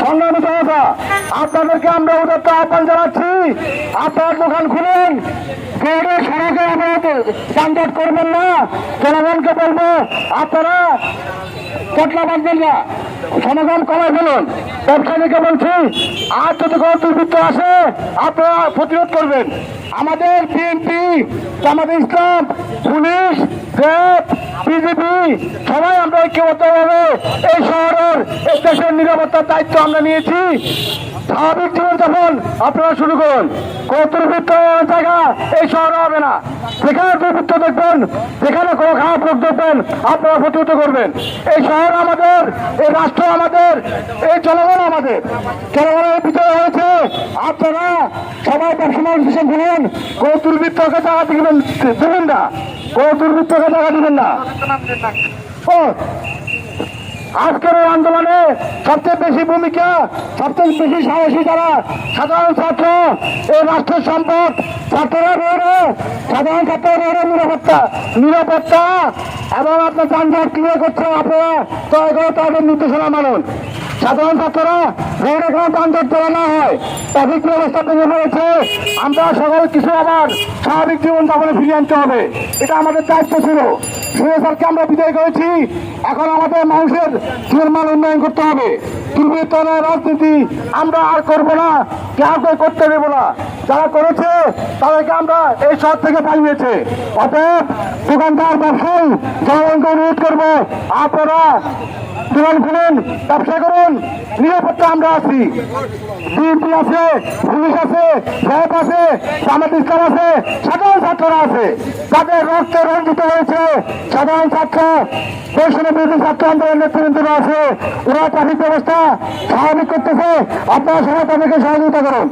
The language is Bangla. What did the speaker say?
সংগ্রামী জনতা আপনাদেরকে আমরা ওদের তো আহ্বান জানাচ্ছি। আপনার দোকান খুলেন। গৌড়ে সড়কে আপনারা যানজট করবেন না। জনগণকে বলব, আপনারা চটলা বাঁধবেন না। সমাধান কমায় ফেলুন। ব্যবসায়ীকে বলছি, আর যদি কোনো দুর্বৃত্ত আসে, আপনারা প্রতিরোধ করবেন। আমাদের বিএনপি আমাদের ইসলাম, পুলিশ বিজেপি, সবাই আমরা ঐক্যবদ্ধভাবে এই শহরের এই দেশের নিরাপত্তার দায়িত্ব আমরা নিয়েছি। স্বাভাবিক জীবনযাপন, আপনারা শুরু করুন। কোনো দুর্বৃত্ত জায়গা এই শহরে হবে না। যেখানে দুর্বৃত্ত দেখবেন, যেখানে কোনো খারাপ লোক দেখবেন, আপনারা প্রতিহত করবেন। এই শহর আমাদের, এই রাষ্ট্র আমাদের, এই জনগণ আমাদের। জনগণের ভিতরে হয়েছে আপনারা ব্যবসা মানুষের বলুন কোনো দুর্বৃত্তকে টাকা দিবেন দেবেন না। কোনো দুর্বৃত্তকে টাকা দিবেন না। আজকের এই আন্দোলনে সবচেয়ে বেশি ভূমিকা, সবচেয়ে বেশি সাহসী যারা সাধারণ ছাত্র, এই রাষ্ট্রের সম্পদ, ছাত্ররা রয়েছে সাধারণ ছাত্ররা নিরাপত্তা। নিরাপত্তা এবং আপনার যানজট ক্লিয়ার করছে আপনারা। তয় করে তাদের নির্দেশনা মানুন। সাধারণ ছাত্ররা রোড এখানে করা না হয়। ট্রাফিক ব্যবস্থা ভেঙে পড়েছে? আমরা সকল কিছু আবার স্বাভাবিক জীবন যাপনে ফিরিয়ে আনতে হবে। এটা আমাদের দায়িত্ব ছিল। সুরে স্যারকে আমরা বিদায় করেছি। এখন আমাদের মানুষের জীবনমান উন্নয়ন করতে হবে। দুর্বৃত্তনের রাজনীতি। আমরা আর করব না। কাউকে করতে দেব না। যারা করেছে, তাদেরকে আমরা এই শহর থেকে পালিয়েছে। অতএব দোকানদার ব্যবসায়ী জনগণকে অনুরোধ করব, আপনারা দোকান খুলুন, ব্যবসা করুন, নিরাপত্তা আমরা আছি। বিএনপি আছে, পুলিশ আছে, র্যাব আছে ইসলাম আছে, সাধারণ ছাত্ররা আছে। তাদের রক্তে রঞ্জিত হয়েছে সাধারণ ছাত্র। বৈষম্য বিরোধী ছাত্র আন্দোলনের নেতৃবৃন্দরা আছে। ওরা ট্রাফিক ব্যবস্থা স্বাভাবিক করতেছে। আপনারা সবাই তাদেরকে সহযোগিতা করুন।